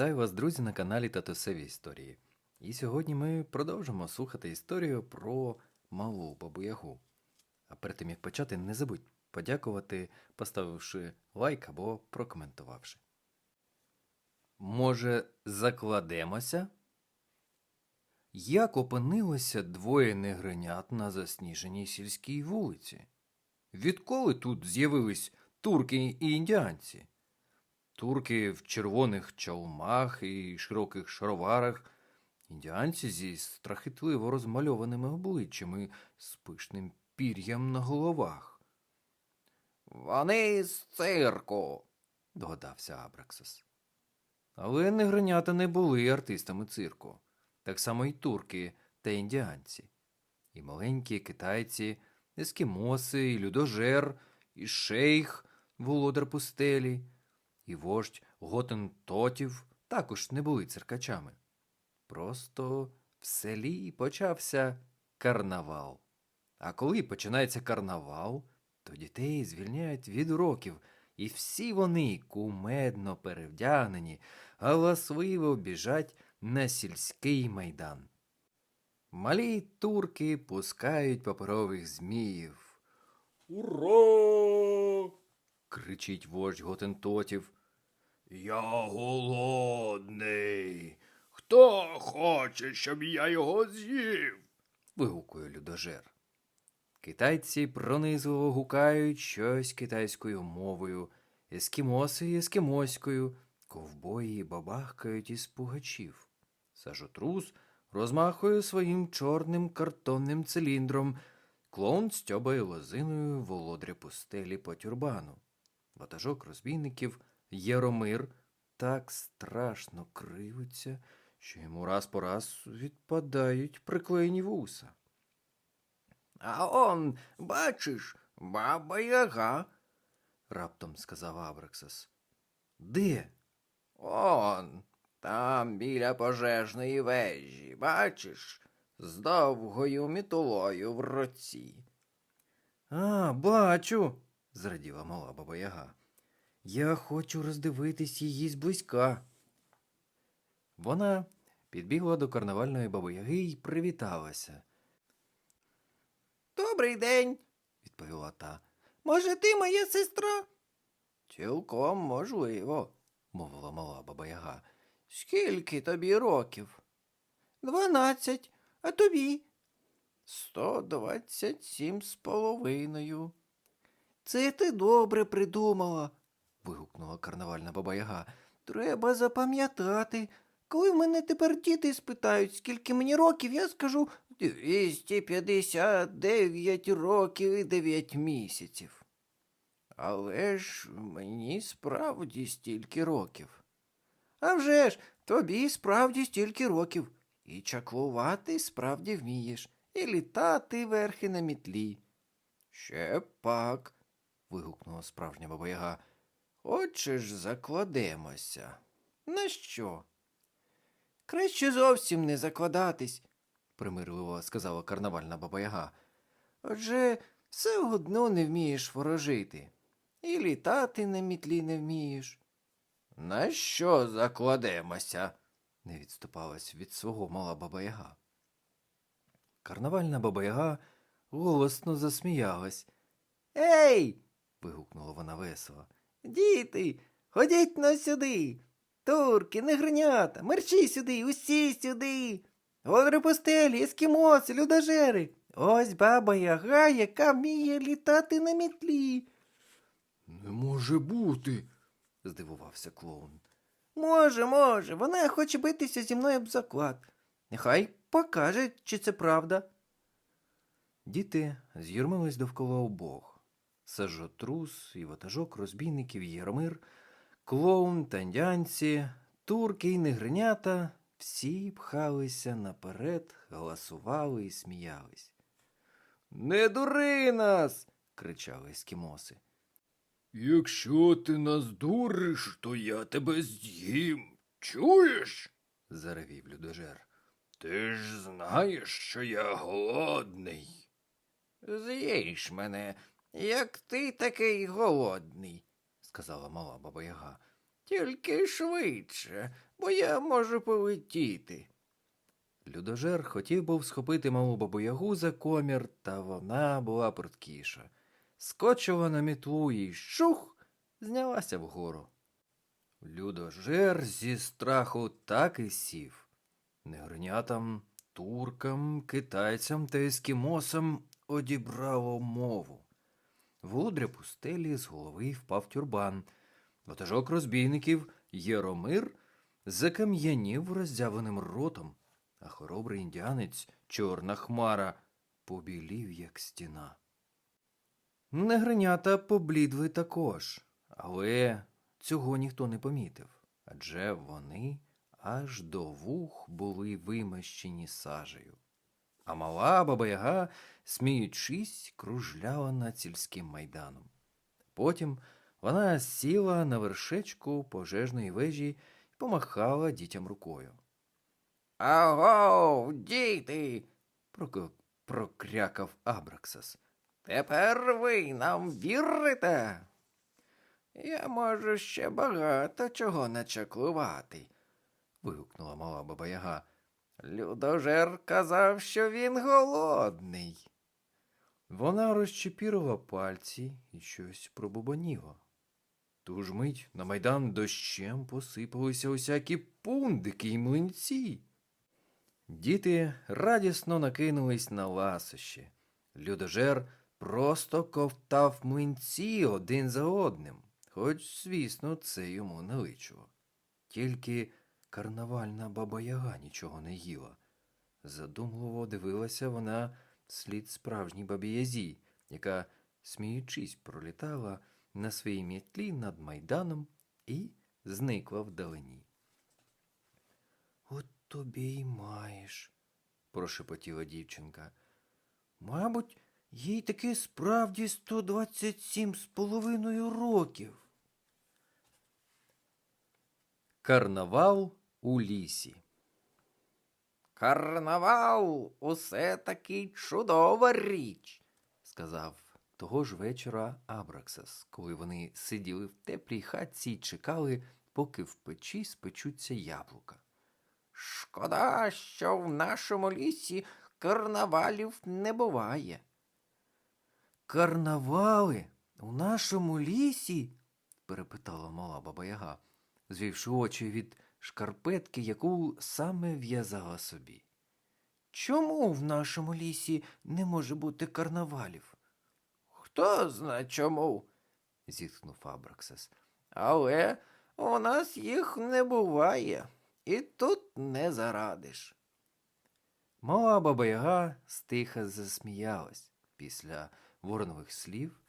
Вітаю вас, друзі, на каналі Татусеві Історії. І сьогодні ми продовжимо слухати історію про малу бабу Ягу. А перед тим як почати, не забудь подякувати, поставивши лайк або прокоментувавши. Може, закладемося? Як опинилося двоє негринят на засніженій сільській вулиці? Відколи тут з'явились турки і індіанці? Турки в червоних чалмах і широких шароварах, індіанці зі страхітливо розмальованими обличчями з пишним пір'ям на головах. Вони з цирку, догадався Абраксас. Але негринята не були артистами цирку, так само й турки та індіанці, і маленькі китайці, ескімоси, і людожер, і шейх, володар пустелі, і вождь Готентотів також не були циркачами. Просто в селі почався карнавал. А коли починається карнавал, то дітей звільняють від уроків, і всі вони кумедно перевдягнені, галасливо біжать на сільський майдан. Малі турки пускають паперових зміїв. Ура! кричить вождь Готентотів. Я голодний. Хто хоче, щоб я його з'їв? вигукує людожер. Китайці пронизливо гукають щось китайською мовою, ескімоси ескімоською, ковбої бабахкають із пугачів. Сажотрус розмахує своїм чорним картонним циліндром, клоун стьобає лозиною володря пустелі по тюрбану. Ватажок розбійників Єромир так страшно кривиться, що йому раз по раз відпадають приклеєні вуса. А он, бачиш, баба Яга, раптом сказав Абраксас. Де? Он, там біля пожежної вежі, бачиш, з довгою мітулою в році. А, бачу, зраділа мала баба Яга. Я хочу роздивитись її зблизька. Вона підбігла до карнавальної баби Яги і привіталася. Добрий день, відповіла та. Може, ти моя сестра? Цілком можливо, мовила мала баба Яга. Скільки тобі років? Дванадцять, а тобі? Сто двадцять сім з половиною. Це ти добре придумала, вигукнула карнавальна баба Яга. Треба запам'ятати. Коли мене тепер діти спитають, скільки мені років, я скажу 259 років і 9 місяців. Але ж мені справді стільки років. А вже ж, тобі справді стільки років. І чаклувати справді вмієш, і літати верхи на мітлі. Ще пак, вигукнула справжня баба Яга. Отже ж закладемося. На що? Краще зовсім не закладатись, примирливо сказала карнавальна баба Яга. Отже, все одно не вмієш ворожити. І літати на мітлі не вмієш. На що закладемося? не відступалась від свого мала баба Яга. Карнавальна баба Яга голосно засміялась. Ей. вигукнула вона весело. Діти, ходіть на сюди. Турки, негринята, мерчі сюди, усі сюди. Постелі, ескімоси, людожери. Ось баба Яга, яка вміє літати на мітлі. Не може бути, здивувався клоун. Може, може, вона хоче битися зі мною об заклад. Нехай покаже, чи це правда. Діти з'юрмились довкола обох. Сажотрус і ватажок розбійників Єрмир, клоун та індіанці, турки й негринята всі пхалися наперед, галасували і сміялись. Не дури нас. кричали ескімоси. Якщо ти нас дуриш, то я тебе з'їм. Чуєш? заревів людожер. Ти ж знаєш, що я голодний. З'їж мене, як ти такий голодний, сказала мала баба Яга. Тільки швидше, бо я можу полетіти. Людожер хотів був схопити малу бабу-ягу за комір, та вона була пруткіша. Скочила на мітлу і шух, знялася вгору. Людожер зі страху так і сів. Негринятам, туркам, китайцям та ескімосам одібрало мову. В лудря пустелі з голови впав тюрбан. Ватажок розбійників Єромир закам'янів роззявленим ротом, а хоробрий індіанець, чорна хмара, побілів, як стіна. Негринята поблідли також, але цього ніхто не помітив, адже вони аж до вух були вимащені сажею. А мала баба-яга, сміючись, кружляла над сільським майданом. Потім вона сіла на вершечку пожежної вежі і помахала дітям рукою. Аго, діти! Прокрякав Абраксас. Тепер ви нам вірите? Я можу ще багато чого начаклувати. вигукнула мала баба-яга. Людожер казав, що він голодний. Вона розчепірила пальці і щось пробубоніла. Ту ж мить на майдан дощем посипалися усякі пундики й млинці. Діти радісно накинулись на ласощі. Людожер просто ковтав млинці один за одним, хоч, звісно, це йому не личило. Тільки карнавальна баба-яга нічого не їла. Задумливо дивилася вона слід справжній бабі-язі, яка, сміючись, пролітала на своїй мітлі над майданом і зникла вдалині. От тобі й маєш, прошепотіла дівчинка. Мабуть, їй таки справді 127 з половиною років. Карнавал у лісі. Карнавал усе таки чудова річ. сказав того ж вечора Абраксас, коли вони сиділи в теплій хатці й чекали, поки в печі спечуться яблука. Шкода, що в нашому лісі карнавалів не буває. Карнавали у нашому лісі? перепитала мала баба-яга, звівши очі від шкарпетки, яку саме в'язала собі. Чому в нашому лісі не може бути карнавалів? Хто зна чому? зітхнув Абраксас. Але у нас їх не буває, і тут не зарадиш. Мала баба-яга стиха засміялась. Після воронових слів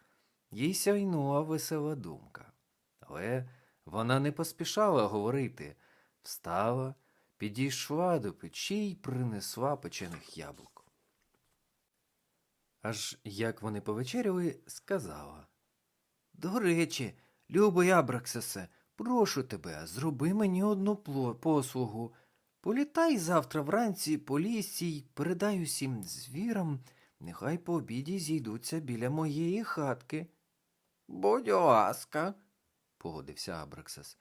їй сяйнула весела думка. Але вона не поспішала говорити, встала, підійшла до печі й принесла печених яблук. Аж як вони повечеряли, сказала До речі, любий Абраксасе, прошу тебе, зроби мені одну послугу. Політай завтра вранці по лісі й передай усім звірам, нехай по обіді зійдуться біля моєї хатки, Будь ласка, погодився Абраксас.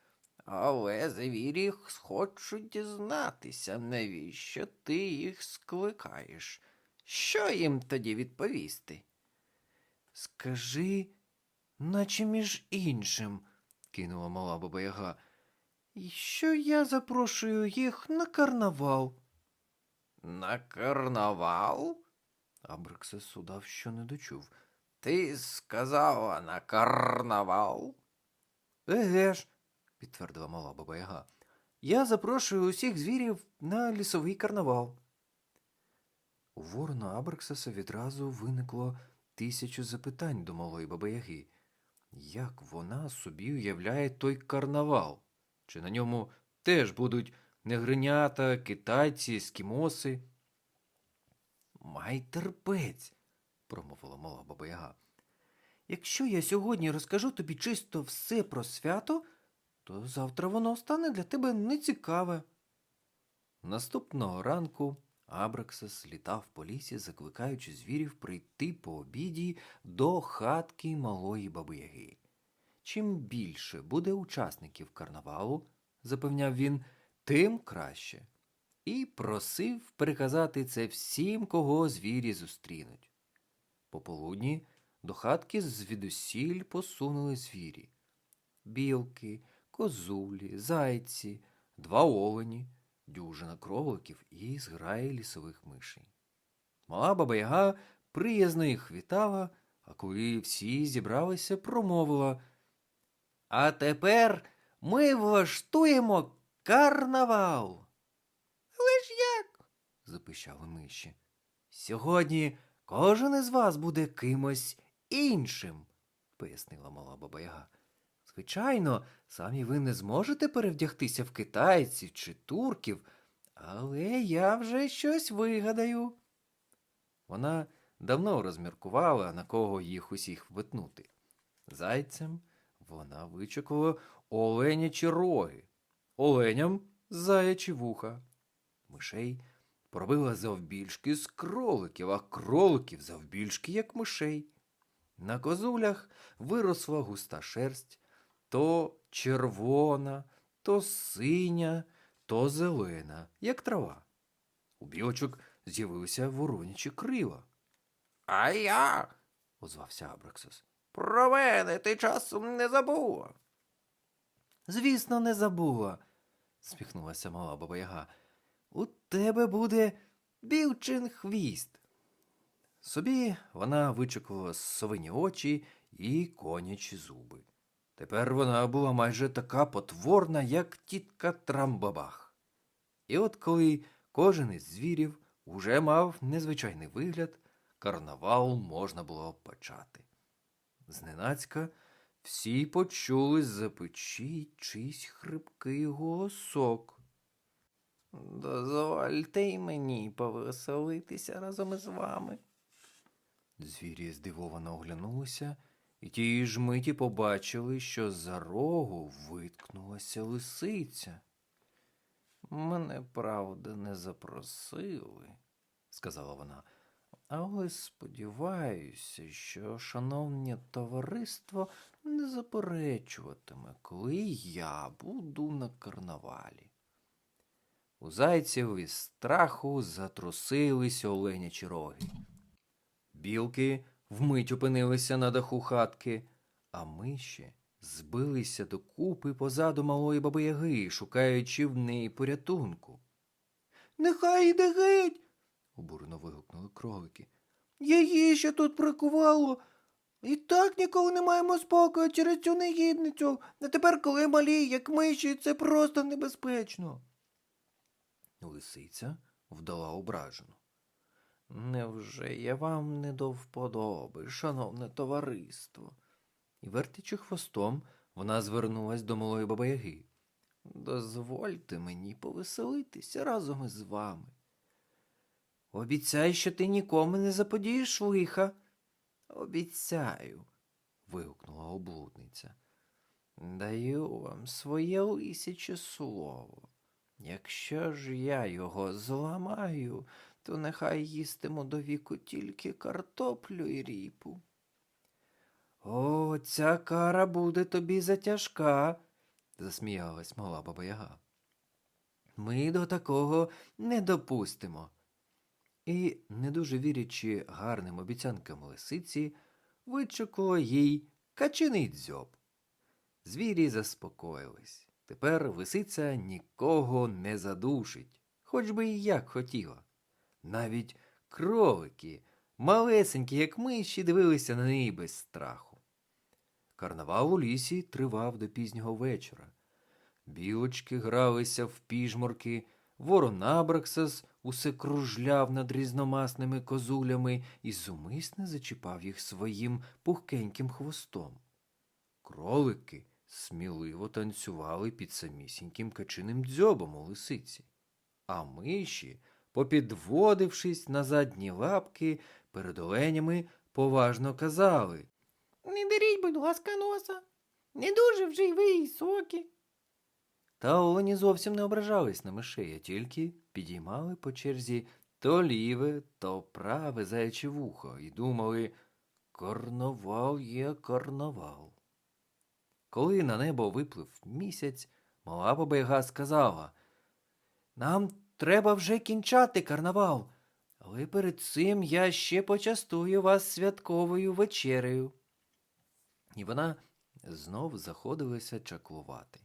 Але звірі хочуть дізнатися, навіщо ти їх скликаєш. Що їм тоді відповісти? Скажи, наче між іншим, кинула мала баба-яга, «і що я запрошую їх на карнавал. На карнавал? Абраксас удав, що не дочув. Ти сказала на карнавал? Еге ж, підтвердила мала баба-яга. Я запрошую усіх звірів на лісовий карнавал. У ворона Абраксаса відразу виникло тисячу запитань до малої баби-яги. Як вона собі уявляє той карнавал? Чи на ньому теж будуть негринята, китайці, ескімоси? Май терпець, промовила мала баба-яга. Якщо я сьогодні розкажу тобі чисто все про свято, то завтра воно стане для тебе нецікаве. Наступного ранку Абраксас літав по лісі, закликаючи звірів прийти по обіді до хатки малої баби-яги. Чим більше буде учасників карнавалу, запевняв він, тим краще. І просив переказати це всім, кого звірі зустрінуть. Пополудні до хатки звідусіль посунули звірі. Білки, козулі, зайці, два олені, дюжина кроликів і зграє лісових мишей. Мала баба Яга приязно їх вітала, а коли всі зібралися, промовила. А тепер ми влаштуємо карнавал. Але ж як? запищали миші. Сьогодні кожен із вас буде кимось іншим, пояснила мала баба Яга. Звичайно, самі ви не зможете перевдягтися в китайців чи турків, але я вже щось вигадаю. Вона давно розміркувала, на кого їх усіх витнути. Зайцем вона вичекала оленячі роги, оленям заячі вуха. Мишей пробила завбільшки з кроликів, а кроликів завбільшки, як мишей. На козулях виросла густа шерсть, то червона, то синя, то зелена, як трава. У білочок з'явилися воронячі крила. А я, озвався Абраксос. про мене ти часом не забула. Звісно, не забула, сміхнулася мала баба Яга. У тебе буде білчин хвіст. Собі вона вичекувала совині очі і конячі зуби. Тепер вона була майже така потворна, як тітка Трамбабах. І от коли кожен із звірів уже мав незвичайний вигляд, карнавал можна було почати. Зненацька всі почули з-за печі чийсь хрипкий голосок. Дозвольте й мені повеселитися разом із вами. Звірі здивовано оглянулися, і тієї ж миті побачили, що за рогу виткнулася лисиця. Мене, правда, не запросили, сказала вона. Але сподіваюся, що шановне товариство не заперечуватиме, коли я буду на карнавалі. У зайців із страху затрусились оленячі роги. Білки вмить опинилися на даху хатки, а миші збилися докупи позаду малої баби Яги, шукаючи в неї порятунку. Нехай йде геть. обурено вигукнули кролики. Її ще тут прикувало. І так ніколи не маємо спокою через цю негідницю. А тепер, коли малі, як миші, це просто небезпечно. Лисиця вдала ображену. Невже я вам не до вподоби, шановне товариство? І вертячи хвостом, вона звернулась до малої бабаяги. Дозвольте мені повеселитися разом із вами. Обіцяй, що ти нікому не заподієш лиха. Обіцяю, вигукнула облудниця. даю вам своє лисяче слово. Якщо ж я його зламаю, то нехай їстиму до віку тільки картоплю і ріпу. О, ця кара буде тобі затяжка, засміялась мала баба Яга. Ми до такого не допустимо. І, не дуже вірячи гарним обіцянкам лисиці, вичекало їй качиний дзьоб. Звірі заспокоїлись. Тепер лисиця нікого не задушить, хоч би і як хотіла. Навіть кролики, малесенькі, як миші, дивилися на неї без страху. Карнавал у лісі тривав до пізнього вечора. Білочки гралися в піжморки, ворон Абраксас усе кружляв над різномасними козулями і зумисне зачіпав їх своїм пухкеньким хвостом. Кролики сміливо танцювали під самісіньким качиним дзьобом у лисиці, а миші, попідводившись на задні лапки, перед оленями поважно казали Не деріть, будь ласка, носа. Не дуже вже й ви і соки. Та олені зовсім не ображались на мишей, а тільки підіймали по черзі то ліве, то праве заяче вухо і думали Карнавал є карнавал. Коли на небо виплив місяць, мала баба сказала Нам треба вже кінчати карнавал, але перед цим я ще почастую вас святковою вечерею. І вона знов заходилася чаклувати.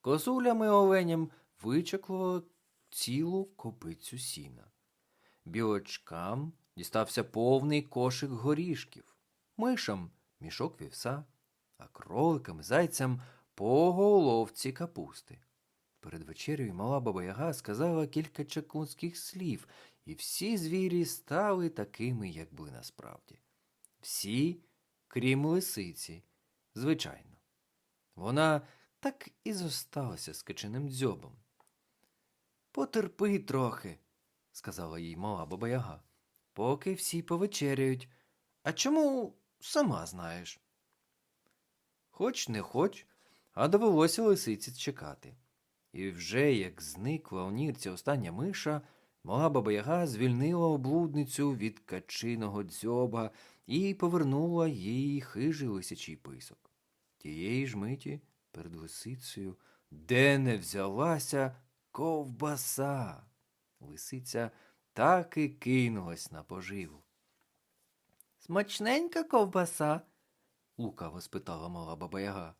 Косулями оленям вичаклувала цілу копицю сіна. Білочкам дістався повний кошик горішків, мишам мішок вівса, а кроликам і зайцям по головці капусти. Перед вечерею мала баба Яга сказала кілька чаклунських слів, і всі звірі стали такими, як були насправді. Всі, крім лисиці, звичайно. Вона так і зосталася з киченим дзьобом. Потерпи трохи, сказала їй мала баба Яга, поки всі повечеряють. А чому сама знаєш? Хоч не хоч, а довелося лисиці чекати. І вже як зникла у нірці остання миша, мала баба Яга звільнила облудницю від качиного дзьоба і повернула їй хижий лисячий писок. Тієї ж миті перед лисицею, де не взялася ковбаса. Лисиця так і кинулась на поживу. Смачненька ковбаса? лукаво спитала мала баба Яга.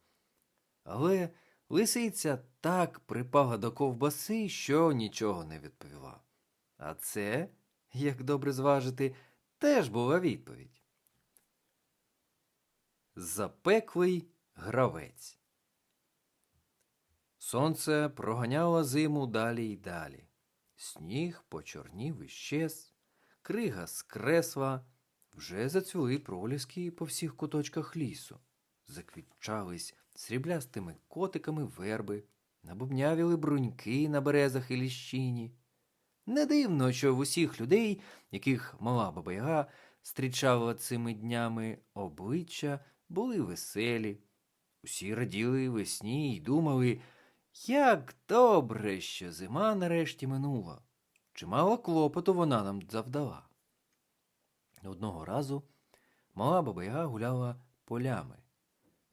Але лисиця так припала до ковбаси, що нічого не відповіла. А це, як добре зважити, теж була відповідь. Запеклий гравець. Сонце проганяло зиму далі й далі. Сніг почорнів і щез, крига скресла, вже зацвіли проліски по всіх куточках лісу, заквітчались сріблястими котиками верби, набубнявіли бруньки на березах і ліщині. Не дивно, що в усіх людей, яких мала баба Яга зустрічала цими днями, обличчя були веселі. Усі раділи весні й думали, як добре, що зима нарешті минула. Чимало клопоту вона нам завдала. Одного разу мала баба Яга гуляла полями.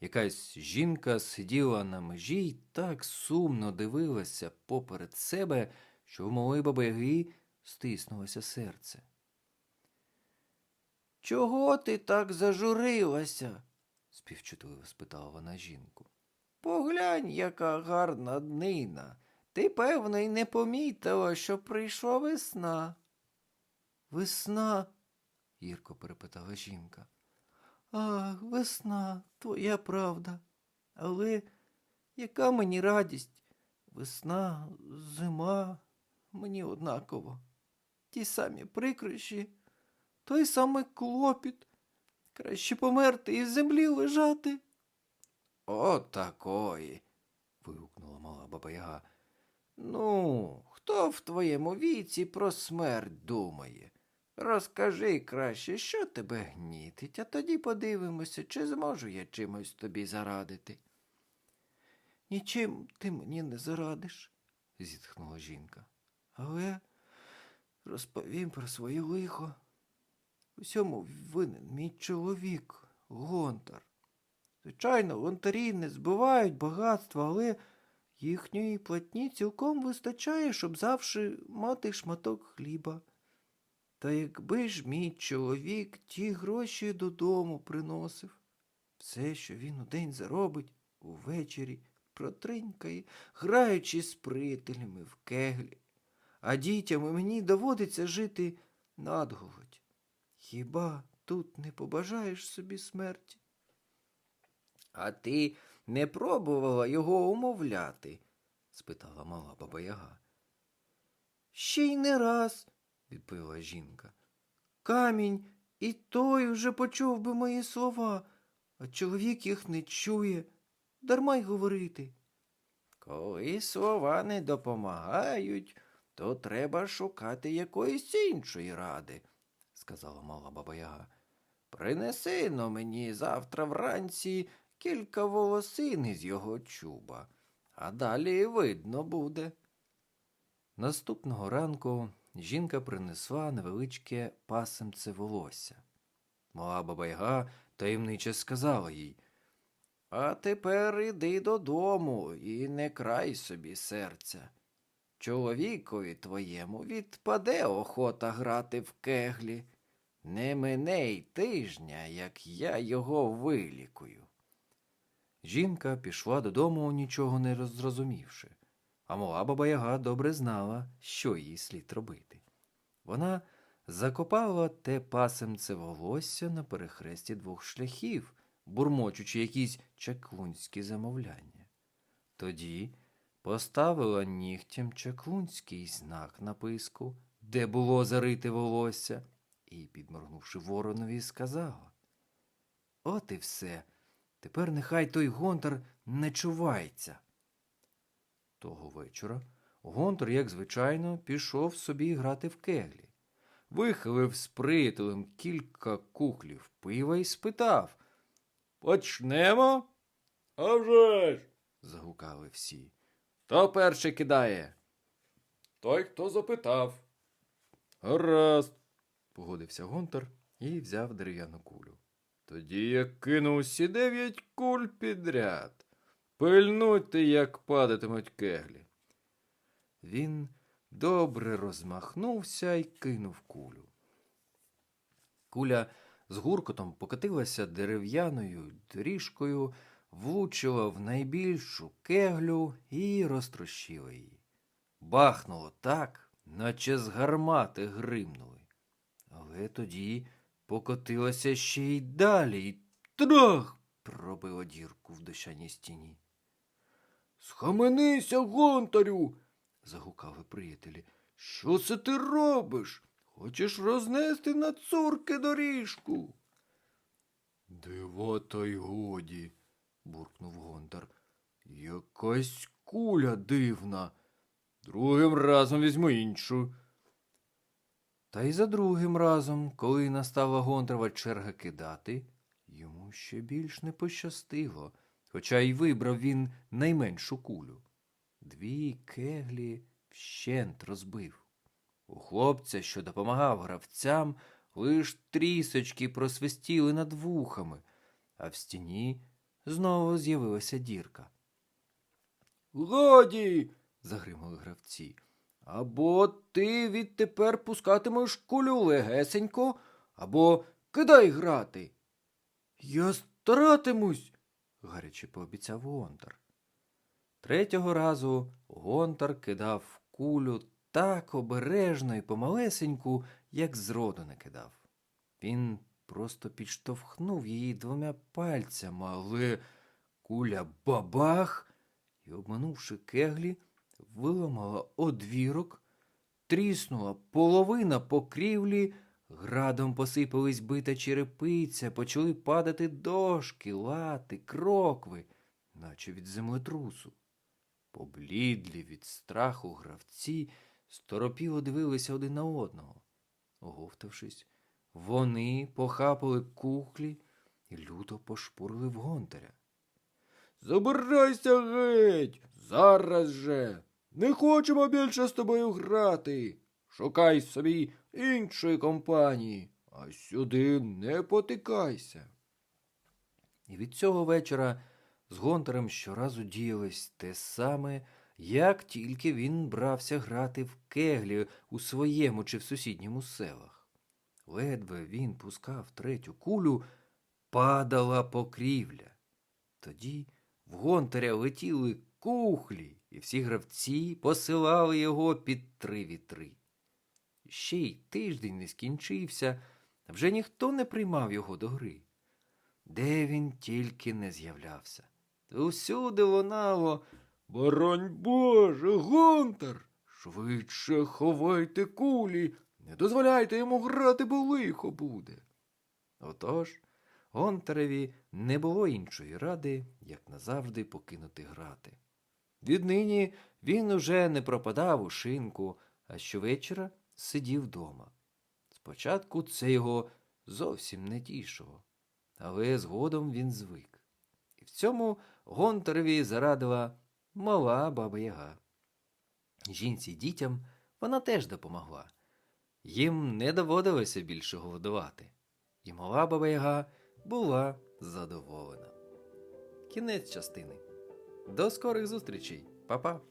Якась жінка сиділа на межі й так сумно дивилася поперед себе, що в малої баби Яги стиснулося серце. Чого ти так зажурилася? співчутливо спитала вона жінку. Поглянь, яка гарна днина. Ти, певно, й не помітила, що прийшла весна. Весна? гірко перепитала жінка. Ах, весна, твоя правда. Але яка мені радість? Весна, зима, мені однаково. Ті самі прикрощі, той самий клопіт. Краще померти і в землі лежати. О, такої. вигукнула мала баба Яга. Ну, хто в твоєму віці про смерть думає? Розкажи краще, що тебе гнітить, а тоді подивимося, чи зможу я чимось тобі зарадити. Нічим ти мені не зарадиш, зітхнула жінка. Але розповім про своє лихо. Усьому винен мій чоловік, Гонтар. Звичайно, гонтарі не збивають багатства, але їхньої платні цілком вистачає, щоб завжди мати шматок хліба. Та якби ж мій чоловік ті гроші додому приносив, все, що він удень заробить, увечері протринькає, граючи з приятелями в кеглі, а дітям і мені доводиться жити надголодь. Хіба тут не побажаєш собі смерті? А ти не пробувала його умовляти? спитала мала баба Яга. Ще й не раз, відповіла жінка. Камінь і той уже почув би мої слова, а чоловік їх не чує, дарма й говорити. Коли слова не допомагають, то треба шукати якоїсь іншої ради, сказала мала баба Яга. Принеси но мені завтра вранці кілька волосин із його чуба, а далі видно буде. Наступного ранку жінка принесла невеличке пасемце волосся. Мала баба Яга таємниче сказала їй. А тепер іди додому і не край собі серця. чоловікові твоєму відпаде охота грати в кеглі. Не мине й тижня, як я його вилікую. Жінка пішла додому, нічого не зрозумівши, а мала баба Яга добре знала, що їй слід робити. Вона закопала те пасемце волосся на перехресті двох шляхів, бурмочучи якісь чаклунські замовляння. Тоді поставила нігтям чаклунський знак на писку, де було зарите волосся, і, підморгнувши воронові, сказала От і все. Тепер нехай той гонтар не чувається. Того вечора гонтар, як звичайно, пішов собі грати в кеглі. Вихилив з приятелем кілька кухлів пива і спитав Почнемо? «А вже ж!» – загукали всі. Хто перший кидає? Той, хто запитав. Гаразд, погодився гонтар і взяв дерев'яну кулю. Тоді я кину усі дев'ять куль підряд. Пильнуйте, як падатимуть кеглі. Він добре розмахнувся і кинув кулю. Куля з гуркотом покотилася дерев'яною доріжкою, влучила в найбільшу кеглю і розтрощила її. Бахнуло так, наче з гармати гримнули. Але тоді покотилася ще й далі, і трах пробило дірку в дощаній стіні. Схаменися, гонтарю. загукали приятелі. Що це ти робиш? Хочеш рознести на цурки доріжку? Дива та й годі, буркнув гонтар. Якась куля дивна. Другим разом візьму іншу. Та й за другим разом, коли настала Гонтрова черга кидати, йому ще більш не пощастило, хоча й вибрав він найменшу кулю. Дві кеглі вщент розбив. У хлопця, що допомагав гравцям, лиш трісочки просвистіли над вухами, а в стіні знову з'явилася дірка. Годі. загримали гравці. Або ти відтепер пускатимеш кулю легесенько, або кидай грати. Я старатимусь, гаряче пообіцяв Гонтар. Третього разу Гонтар кидав кулю так обережно і помалесеньку, як зроду не кидав. Він просто підштовхнув її двома пальцями, але куля бабах і, обманувши кеглі, виламала одвірок, тріснула половина покрівлі, градом посипались бита черепиця, почали падати дошки, лати, крокви, наче від землетрусу. Поблідлі від страху гравці сторопіло дивилися один на одного. Оговтавшись, вони похапали кухлі і люто пошпурили в гонтаря. Забирайся геть! Зараз же! Не хочемо більше з тобою грати. Шукай собі іншої компанії, а сюди не потикайся. І від цього вечора з Гонтарем щоразу діялось те саме, як тільки він брався грати в кеглі у своєму чи в сусідньому селах. Ледве він пускав третю кулю, падала покрівля. Тоді в Гонтаря летіли кухлі, і всі гравці посилали його під три вітри. Ще й тиждень не скінчився, вже ніхто не приймав його до гри. Де він тільки не з'являвся. Усюди лунало Боронь Боже, Гонтар! Швидше ховайте кулі, не дозволяйте йому грати, бо лихо буде. Отож, Гонтареві не було іншої ради, як назавжди покинути грати. Віднині він уже не пропадав у шинку, а щовечора сидів дома. Спочатку це його зовсім не тішило, але згодом він звик. І в цьому Гонтареві зарадила мала баба Яга. Жінці дітям вона теж допомогла. Їм не доводилося більше голодувати, і мала баба Яга була задоволена. Кінець частини. До скорих зустрічей, Па-па!